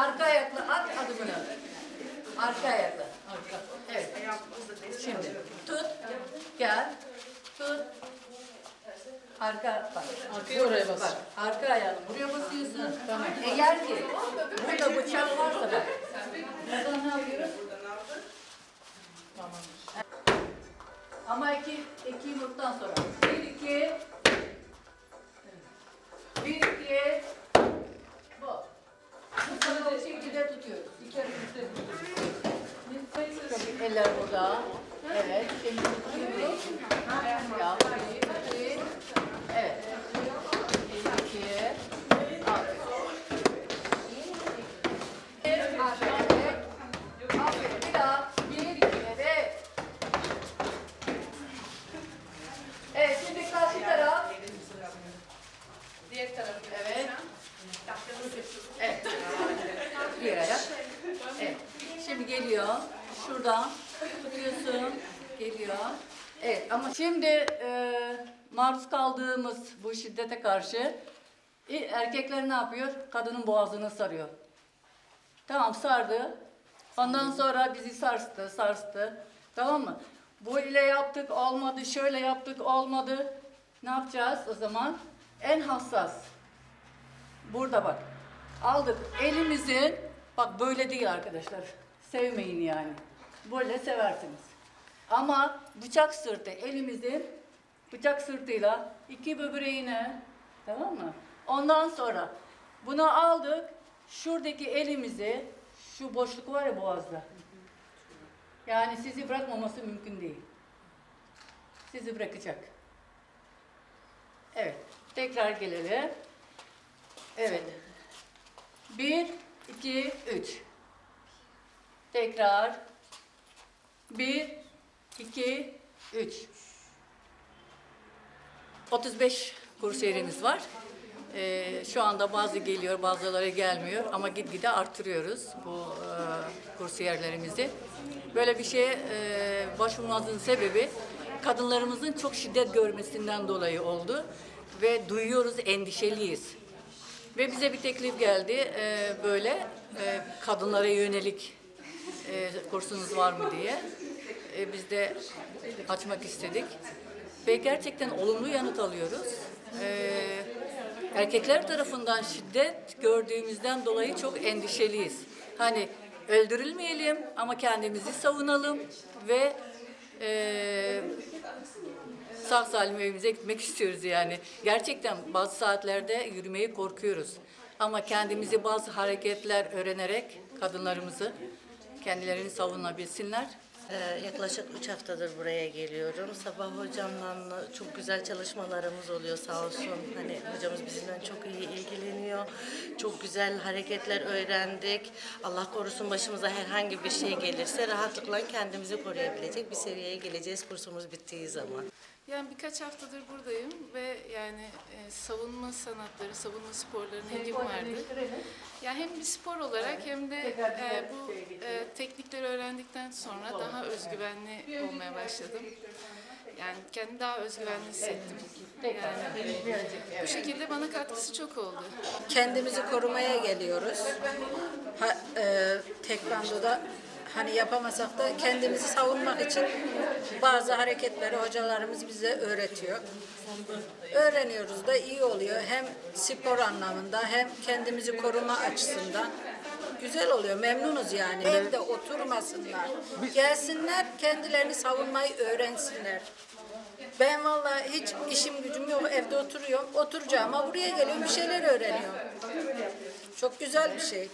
Arka ayakla at adımını. Arka ayakla. Evet. Şimdi tut. Gel. Tut. Arka bak. Arkaya oraya bas. Bak. Arka ayağını buraya basıyorsun. Tamam. Eğer ki burada bıçak varsa bak. Buradan ne yapıyoruz? Ama iki, iki yumruktan sonra. Eller burada. Evet. Şimdi tutuyoruz. Ya, iki. Şimdi karşı taraf. Diğer tarafı. Evet. Evet. Bir ayak. Evet. Şimdi geliyor. Şuradan tutuyorsun. Geliyor. Evet ama şimdi e, maruz kaldığımız bu şiddete karşı e, erkekler ne yapıyor? Kadının boğazını sarıyor. Tamam sardı. Ondan sonra bizi sarstı, sarstı. Tamam mı? Bu ile yaptık olmadı, şöyle yaptık olmadı. Ne yapacağız o zaman? En hassas. Burada bak. Aldık elimizin, bak böyle değil arkadaşlar. Sevmeyin yani. Böyle seversiniz. Ama bıçak sırtı elimizin bıçak sırtıyla iki böbreğine tamam mı? Ondan sonra bunu aldık. Şuradaki elimizi şu boşluk var ya boğazda. Yani sizi bırakmaması mümkün değil. Sizi bırakacak. Evet. Tekrar gelelim. Evet. Bir, iki, üç. Tekrar. Bir, iki, üç. 35 kursiyerimiz var. Ee, şu anda bazı geliyor, bazıları gelmiyor ama gitgide artırıyoruz bu e, kursiyerlerimizi. Böyle bir şeye e, başvurmamızın sebebi kadınlarımızın çok şiddet görmesinden dolayı oldu ve duyuyoruz, endişeliyiz. Ve bize bir teklif geldi e, böyle e, kadınlara yönelik e, kursunuz var mı diye. E, biz de açmak istedik. Ve gerçekten olumlu yanıt alıyoruz. E, erkekler tarafından şiddet gördüğümüzden dolayı çok endişeliyiz. Hani öldürülmeyelim ama kendimizi savunalım ve e, sağ salim evimize gitmek istiyoruz yani. Gerçekten bazı saatlerde yürümeyi korkuyoruz. Ama kendimizi bazı hareketler öğrenerek kadınlarımızı kendilerini savunabilsinler. Ee, yaklaşık 3 haftadır buraya geliyorum. Sabah hocamla çok güzel çalışmalarımız oluyor sağ olsun. Hani hocamız bizimle çok iyi ilgileniyor. Çok güzel hareketler öğrendik. Allah korusun başımıza herhangi bir şey gelirse rahatlıkla kendimizi koruyabilecek bir seviyeye geleceğiz kursumuz bittiği zaman. Yani birkaç haftadır buradayım ve yani e, savunma sanatları, savunma sporlarına ilgim vardı. Yani hem bir spor olarak hem de e, bu e, teknikleri öğrendikten sonra daha özgüvenli olmaya başladım. Yani kendimi daha özgüvenli hissettim. Yani bu şekilde bana katkısı çok oldu. kendimizi korumaya geliyoruz. Ha, e, tekvandoda hani yapamasak da kendimizi savunmak için bazı hareketleri hocalarımız bize öğretiyor. Öğreniyoruz da iyi oluyor. Hem spor anlamında hem kendimizi koruma açısından. Güzel oluyor, memnunuz yani. Evde oturmasınlar. Gelsinler, kendilerini savunmayı öğrensinler. Ben vallahi hiç işim gücüm yok, evde oturuyorum. Oturacağım ama buraya geliyorum, bir şeyler öğreniyorum. Çok güzel bir şey.